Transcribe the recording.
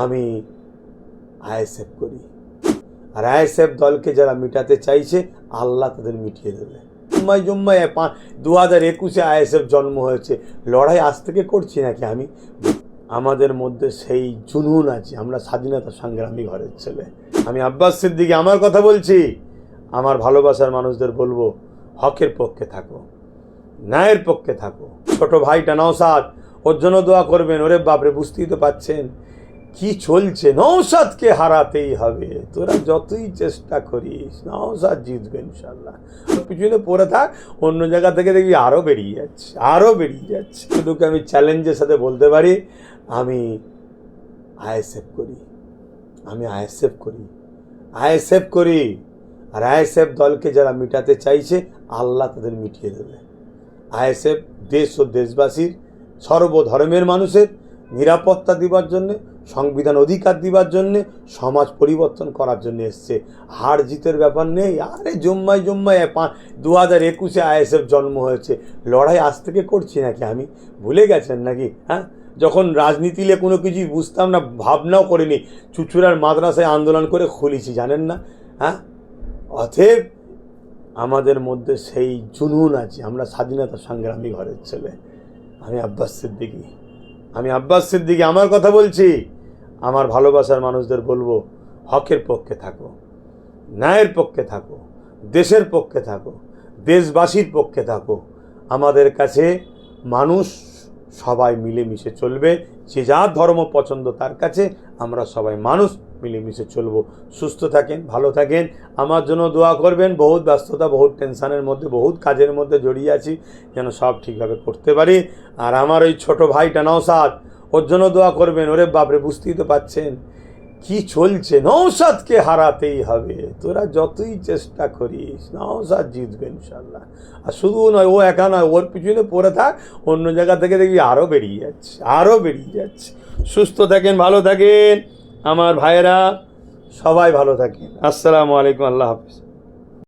আমি আইএসএফ করি। আর আইএসএফ দলকে যারা মিটাতে চাইছে, আল্লাহ তাদের মিটিয়ে দেবে। জুম্মায় জুম্মায় দু হাজার একুশে আইএসএফ জন্ম হয়েছে। লড়াই আজ থেকে করছি নাকি আমি? আমাদের মধ্যে সেই জুনুন আছে। আমরা স্বাধীনতা সংগ্রামী ঘরের ছেলে। আমি আব্বাস সিদ্দিকি, আমার কথা বলছি। আমার ভালোবাসার মানুষদের বলব, হকের পক্ষে থাকো, ন্যায়ের পক্ষে থাকো। ছোট ভাইটা নওসাদ ওর জন্য দোয়া করবেন। ওরে বাপরে, বুঝতেই তো পাচ্ছেন। কি চলছে? নৌসাদকে হারাতেই হবে। তোরা যতই চেষ্টা করিস নৌসাদ জিতবে ইনশাল্লাহ পিছনে পড়ে থাক, অন্য জায়গা থেকে দেখবি আরও বেরিয়ে যাচ্ছে আরও বেরিয়ে যাচ্ছে। শুধুকে আমি চ্যালেঞ্জের সাথে বলতে পারি, আমি আইএসএফ করি। আমি আইএসএফ করি। আইএসএফ করি। আর আইএসএফ দলকে যারা মিটাতে চাইছে, আল্লাহ তাদের মিটিয়ে দেবে। আইএসএফ দেশ ও দেশবাসীর সর্বধর্মের মানুষের নিরাপত্তা দিবার জন্যে, সংবিধান অধিকার দিবার জন্যে, সমাজ পরিবর্তন করার জন্য এসছে। হার জিতের ব্যাপার নেই। আরে জম্মায় জম্মায় দু হাজার একুশে আইএসএফ জন্ম হয়েছে। লড়াই আজ থেকে করছি নাকি আমি? ভুলে গেছেন নাকি? হ্যাঁ? যখন রাজনীতিলে কোনো কিছুই বুঝতাম না, ভাবনাও করিনি। চুচুড়ার মাদ্রাসায় আন্দোলন করে খুলেছি, জানেন না? হ্যাঁ? অতএব আমাদের মধ্যে সেই জুনুন আছে। আমরা স্বাধীনতা সংগ্রামী ঘরের ছেলে। আমি আব্বাস সিদ্দিকি। আমি আব্বাস সিদ্দিকি, আমার কথা বলছি। আমার ভালোবাসার মানুষদের বলব, হকের পক্ষে থাকো, ন্যায়ের পক্ষে থাকো, দেশের পক্ষে থাকো, দেশবাসীর পক্ষে থাকো। আমাদের কাছে মানুষ সবাই মিলেমিশে চলবে। যে যার ধর্ম পছন্দ তার কাছে আমরা সবাই মানুষ মিলেমিশে চলবো। সুস্থ থাকেন, ভালো থাকেন। আমার জন্য দোয়া করবেন। বহুত ব্যস্ততা, বহুত টেনশানের মধ্যে, বহুত কাজের মধ্যে জড়িয়ে আছি যেন সব ঠিকভাবে করতে পারি। আর আমার ওই ছোট ভাইটা নওসাদ ওর জন্য দোয়া করবেন। ওরে বাপরে, বুঝতেই তো পাচ্ছেন। কি চলছে? নৌসাদকে হারাতেই হবে। তোরা যতই চেষ্টা করিস নৌসাদ জিতবে ইনশাল্লাহ আর শুধু নয়, ও একা নয়, ওর পিছনে পড়ে থাক, অন্য জায়গা থেকে দেখবি আরও বেরিয়ে যাচ্ছে আরও বেরিয়ে যাচ্ছে। সুস্থ থাকেন, ভালো থাকেন। আমার ভাইয়েরা, সবাই ভালো থাকেন। আসসালামু আলাইকুম, আল্লাহ হাফিজ।